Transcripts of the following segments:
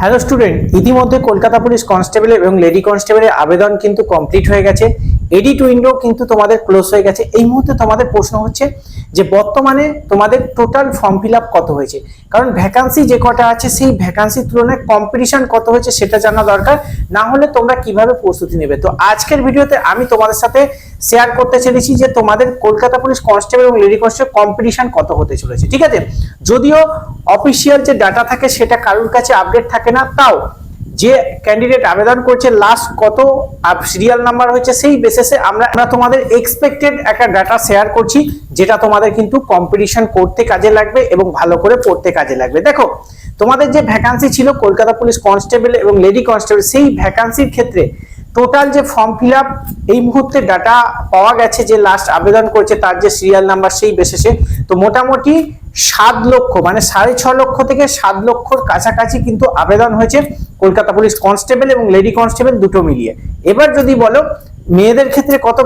Hello student ইতিমধ্যে Kolkata police constable এবং lady কনস্টেবলের আবেদন কিন্তু কমপ্লিট হয়ে গেছে। এডিট উইন্ডো কিন্তু তোমাদের ক্লোজ হয়ে গেছে। এই মুহূর্তে তোমাদের প্রশ্ন হচ্ছে যে, বর্তমানে তোমাদের টোটাল ফর্ম ফিল কত হয়েছে? কারণ ভ্যাকান্সি যে কটা আছে, সেই ভ্যাকান্সির তুলনায় কম্পিটিশন কত হয়েছে সেটা জানা দরকার। না হলে তোমরা কীভাবে প্রস্তুতি নেবে? তো আজকের ভিডিওতে আমি তোমাদের সাথে শেয়ার করতে চলেছি যে, তোমাদের কলকাতা পুলিশ কনস্টেবল এবং লেডি কনস্টেবল কম্পিটিশন কত হতে চলেছে। ঠিক আছে? যদিও অফিসিয়াল যে ডাটা থাকে, সেটা কারোর কাছে আপডেট থাকে না, তাও যে ক্যান্ডিডেট আবেদন করছে লাস্ট কত সিরিয়াল নাম্বার হয়েছে, সেই বেসিসে আমরা তোমাদের এক্সপেক্টেড একটা ডাটা শেয়ার করছি, যেটা তোমাদের কিন্তু কম্পিটিশন করতে কাজে লাগবে এবং ভালো করে পড়তে কাজে লাগবে। দেখো, তোমাদের যে ভ্যাকান্সি ছিল কলকাতা পুলিশ কনস্টেবল এবং লেডি কনস্টেবল সেই ভ্যাকান্সির ক্ষেত্রে টোটাল যে ফর্ম ফিল এই মুহূর্তে ডাটা পাওয়া গেছে যে লাস্ট আবেদন করছে, তার যে সিরিয়াল নাম্বার সেই বেসেসে তো মোটামুটি সাত লক্ষ মানে সাড়ে ছ লক্ষ থেকে সাত লক্ষর কাছাকাছি কিন্তু আবেদন হয়েছে কলকাতা পুলিশ কনস্টেবল এবং লেডি কনস্টেবল দুটো মিলিয়ে। এবার যদি বলো, মেয়েদের ক্ষেত্রে কত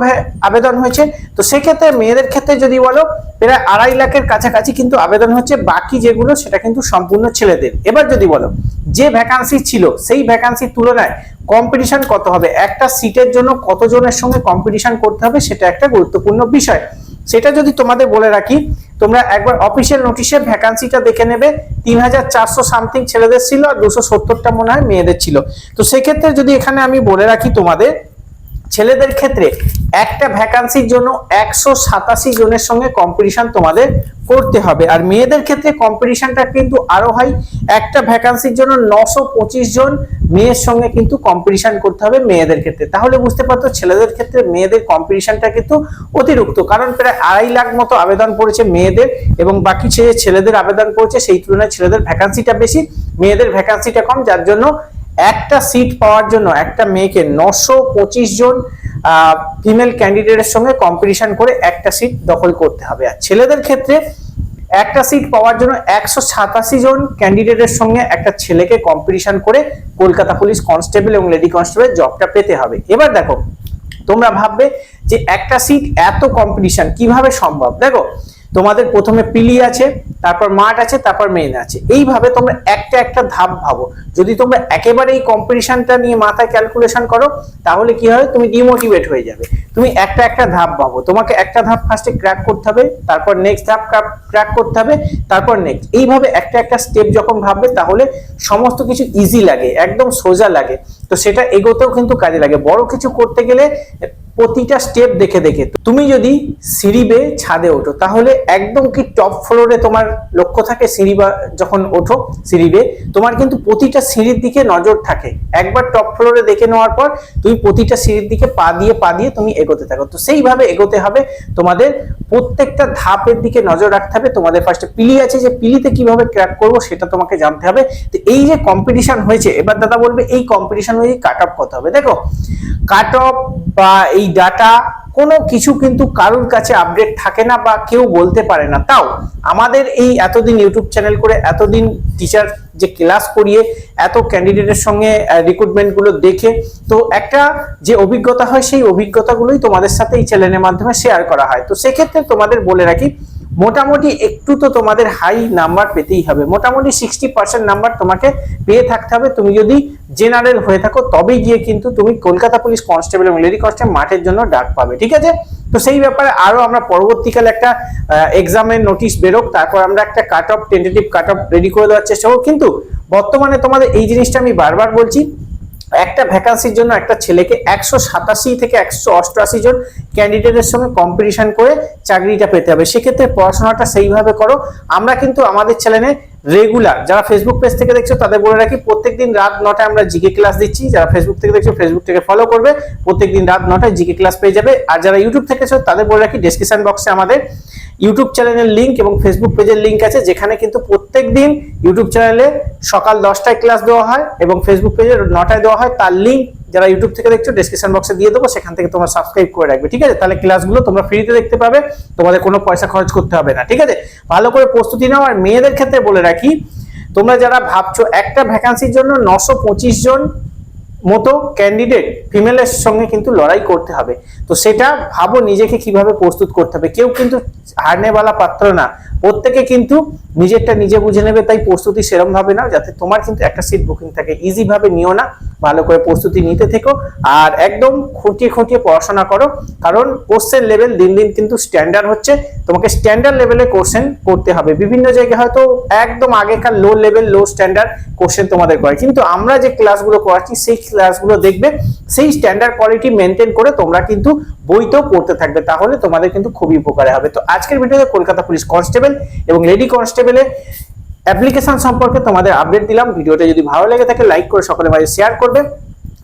আবেদন হয়েছে? তো সেক্ষেত্রে মেয়েদের ক্ষেত্রে যদি বলো, প্রায় আড়াই লাখের কাছাকাছি কিন্তু আবেদন হচ্ছে, বাকি যেগুলো সেটা কিন্তু সম্পূর্ণ ছেলেদের। এবার যদি বলো, যে ভ্যাকান্সি ছিল, সেই ভ্যাকান্সির তুলনায় কম্পিটিশন কত হবে? একটা সিটের জন্য কতজনের সঙ্গে কম্পিটিশন করতে হবে, সেটা একটা গুরুত্বপূর্ণ বিষয়। সেটা যদি তোমাদের বলে রাখি তোমরা একবার অফিসিয়াল নোটিশে ভ্যাকান্সিটা দেখে নেবে। তিন হাজার চারশো সামথিং ছেলেদের ছিল আর দুশো সত্তরটা মনে হয় মেয়েদের ছিল। তো সেক্ষেত্রে যদি এখানে আমি বলে রাখি তোমাদের ছেলেদের ক্ষেত্রে একটা ভ্যাকান্সির জন্য একশো সাতাশি জনের সঙ্গে কম্পিটিশন তোমাদের করতে হবে। আর মেয়েদের ক্ষেত্রে কম্পিটিশনটা কিন্তু আরও হয় একটা ভ্যাকান্সির জন্য নশো পঁচিশ জন মেয়ের সঙ্গে কিন্তু কম্পিটিশন করতে হবে মেয়েদের ক্ষেত্রে। তাহলে বুঝতে পারতো ছেলেদের ক্ষেত্রে মেয়েদের কম্পিটিশনটা কিন্তু অতিরিক্ত। কারণ প্রায় আড়াই লাখ মতো আবেদন পড়েছে মেয়েদের এবং বাকি ছেলেদের আবেদন পড়েছে, সেই তুলনায় ছেলেদের ভ্যাকান্সিটা বেশি, মেয়েদের ভ্যাকান্সিটা কম। যার জন্য একটা সিট পাওয়ার জন্য একটা মেয়েকে নশো পঁচিশ জন ফিমেল ক্যান্ডিডেটের সঙ্গে কম্পিটিশন করে একটা সিট দখল করতে হবে। আর ছেলেদের ক্ষেত্রে একটা সিট পাওয়ার জন্য একশো সাতাশি জন ক্যান্ডিডেটের সঙ্গে একটা ছেলেকে কম্পিটিশন করে কলকাতা পুলিশ কনস্টেবল এবং লেডি কনস্টেবল জবটা পেতে হবে। এবার দেখো, তোমরা ভাববে যে একটা সিট এত কম্পিটিশন কীভাবে সম্ভব? দেখো, তোমাদের প্রথমে পিলি আছে তারপর মাঠ আছে, তারপর মেন আছে। এইভাবে তোমরা একটা একটা ধাপ ভাবো। যদি তোমরা একেবারে এই কম্পিটিশনটা নিয়ে মাথায় ক্যালকুলেশন করো, তাহলে কি হয়? তুমি ডিমোটিভেট হয়ে যাবে। তুমি একটা একটা ধাপ ভাবো। তোমাকে একটা ধাপ ফার্স্টে ক্র্যাক করতে হবে, তারপর নেক্সট ধাপ ক্র্যাক করতে হবে, তারপর নেক্সট এইভাবে একটা একটা স্টেপ যখন ভাববে, তাহলে সমস্ত কিছু ইজি লাগে, একদম সোজা লাগে। তো সেটা এগোতেও কিন্তু কাজে লাগে। বড় কিছু করতে গেলে প্রতিটা স্টেপ দেখে দেখে তুমি যদি সিঁড়ি বেয়ে ছাদে ওঠো, তাহলে একদম কি টপ ফ্লোরে তোমার লক্ষ্য থাকে সিঁড়ি বা যখন ওঠো সিঁড়ি বেয়ে, তোমার কিন্তু প্রতিটা সিঁড়ির দিকে নজর থাকে। একবার টপ ফ্লোরে দেখে নেওয়ার পর তুমি প্রতিটা সিঁড়ির দিকে পা দিয়ে পা দিয়ে তুমি এগোতে থাকো। তো সেইভাবে এগোতে হবে। তোমাদের প্রত্যেকটা ধাপের দিকে নজর রাখতে হবে। তোমাদের ফার্স্টে পিলি আছে, যে পিলিতে কীভাবে ক্র্যাক করব সেটা তোমাকে জানতে হবে। তো এই যে কম্পিটিশন হয়েছে, এবার দাদা বলবে এই কম্পিটিশন হয়ে কাট অফ কত হবে। দেখো কাট অফ বা এই ডাটা কোনো কিছু কিন্তু কারোর কাছে আপডেট থাকে না বা কেউ বলতে পারে না। তাও আমাদের এই এতদিন ইউটিউব চ্যানেল করে এতদিন টিচার যে ক্লাস করিয়ে এত ক্যান্ডিডেটের সঙ্গে রিক্রুটমেন্টগুলো দেখে, তো একটা যে অভিজ্ঞতা হয় সেই অভিজ্ঞতাগুলোই তোমাদের সাথে এই চ্যানেলের মাধ্যমে শেয়ার করা হয়। তো সেক্ষেত্রে তোমাদের বলে রাখি মোটামুটি একটু তো তোমাদের হাই নাম্বার পেতেই হবে। মোটামুটি সিক্সটি পার্সেন্ট নাম্বার তোমাকে পেয়ে থাকতে হবে। তুমি যদি জেনারেল হয়ে থাকো, তবেই গিয়ে কিন্তু তুমি কলকাতা পুলিশ কনস্টেবল এবং লেডি কনস্টেবল মাঠের জন্য ডাক পাবে, ঠিক আছে? তো সেই ব্যাপারে আরও আমরা পরবর্তীকালে একটা এক্সামের নোটিশ বেরোক, তারপর আমরা একটা cut off tentative cut off ready করে দেওয়ার চেষ্টা করব। কিন্তু বর্তমানে তোমাদের এই জিনিসটা আমি বারবার বলছি একটা ভ্যাকান্সির জন্য একটা ছেলেকে একশো সাতাশি থেকে একশো অষ্টআশি জন ক্যান্ডিডেটের সঙ্গে কম্পিটিশন করে চাকরিটা পেতে হবে। সেক্ষেত্রে পড়াশোনাটা সেইভাবে করো। আমরা কিন্তু আমাদের চ্যানেলে রেগুলার যারা ফেসবুক পেজ থেকে দেখছ, তাদের বলে রাখি, প্রত্যেকদিন রাত নটায় আমরা জিকে ক্লাস দিচ্ছি। যারা ফেসবুক থেকে দেখছ ফেসবুক থেকে ফলো করবে। প্রত্যেকদিন রাত নটায় জিকে ক্লাস পেয়ে যাবে। আর যারা ইউটিউব থেকে দেখছ তাদের বলে রাখি ডেসক্রিপশন বক্সে আমাদের ইউটিউব চ্যানেলের লিংক এবং ফেসবুক পেজের লিংক আছে, যেখানে কিন্তু প্রত্যেক দিন ইউটিউব চ্যানেলে সকাল দশটায় ক্লাস দেওয়া হয় এবং ফেসবুক পেজে নটায় দেওয়া হয়। তার লিংক যারা ইউটিউব থেকে দেখছ ডেসক্রিপশন বক্সে দিয়ে দেবো, সেখান থেকে তোমরা সাবস্ক্রাইব করে রাখবে, ঠিক আছে? তাহলে ক্লাসগুলো তোমরা ফ্রিতে দেখতে পাবে, তোমাদের কোনো পয়সা খরচ করতে হবে না, ঠিক আছে? ভালো করে প্রস্তুতি নাও, আর মেয়েদের ক্ষেত্রে বলে রাখি, তোমরা যারা ভাবছ একটা ভ্যাকান্সির জন্য নশো জন মতো ক্যান্ডিডেট ফিমেলের সঙ্গে কিন্তু লড়াই করতে হবে। তো সেটা ভাবো নিজেকে কীভাবে প্রস্তুত করতে হবে। কেউ কিন্তু হারনেওয়ালা পাত্র না। প্রত্যেকে কিন্তু নিজেরটা নিজে বুঝে নেবে, তাই প্রস্তুতি সেরম ভাবে নাও, যাতে তোমার কিন্তু একটা সিট বুকিং থাকে। ইজি ভাবে নিও না, ভালো করে প্রস্তুতি নিতে থেকো, আর একদম খুঁটিয়ে খুঁটিয়ে পড়াশোনা করো, কারণ কোশ্চেন লেভেল দিন দিন কিন্তু স্ট্যান্ডার্ড হচ্ছে। তোমাকে স্ট্যান্ডার্ড লেভেলে কোশ্চেন করতে হবে। বিভিন্ন জায়গায় হয়তো একদম আগেকার low level low standard question তোমাদের করে। কিন্তু আমরা যে ক্লাসগুলো করাচ্ছি, সেই ক্লাসগুলো দেখবে, সেই স্ট্যান্ডার্ড কোয়ালিটি মেনটেন করে তোমরা কিন্তু বইতেও পড়তে থাকবে, তাহলে তোমাদের কিন্তু খুবই উপকারে হবে। তো আজকের ভিডিওতে কলকাতা পুলিশ কনস্টেবল এবং লেডি কনস্টেবলের অ্যাপ্লিকেশন সম্পর্কে তোমাদের আপডেট দিলাম। ভিডিওটা যদি ভালো লেগে থাকে লাইক করে সকলের মাঝে শেয়ার করবে।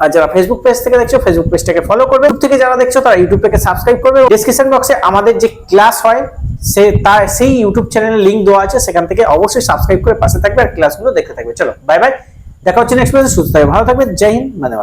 আর যারা ফেসবুক পেজ থেকে দেখছ ফেসবুক পেজটাকে ফলো করবে। ইউটিউব থেকে যারা দেখছ, তারা ইউটিউব থেকে সাবস্ক্রাইব করবে। ডিসক্রিপশন বক্সে আমাদের যে ক্লাস হয়, সে তার, সেই ইউটিউব চ্যানেলের লিংক দেওয়া আছে। সেখান থেকে অবশ্যই সাবস্ক্রাইব করে পাশে থাকবে আর ক্লাসগুলো দেখতে থাকবে। চলো বাই বাই দেখা হচ্ছে নেক্সট পেজে সুস্থ থাকবে, ভালো থাকবে। জয় হিন্দ মানে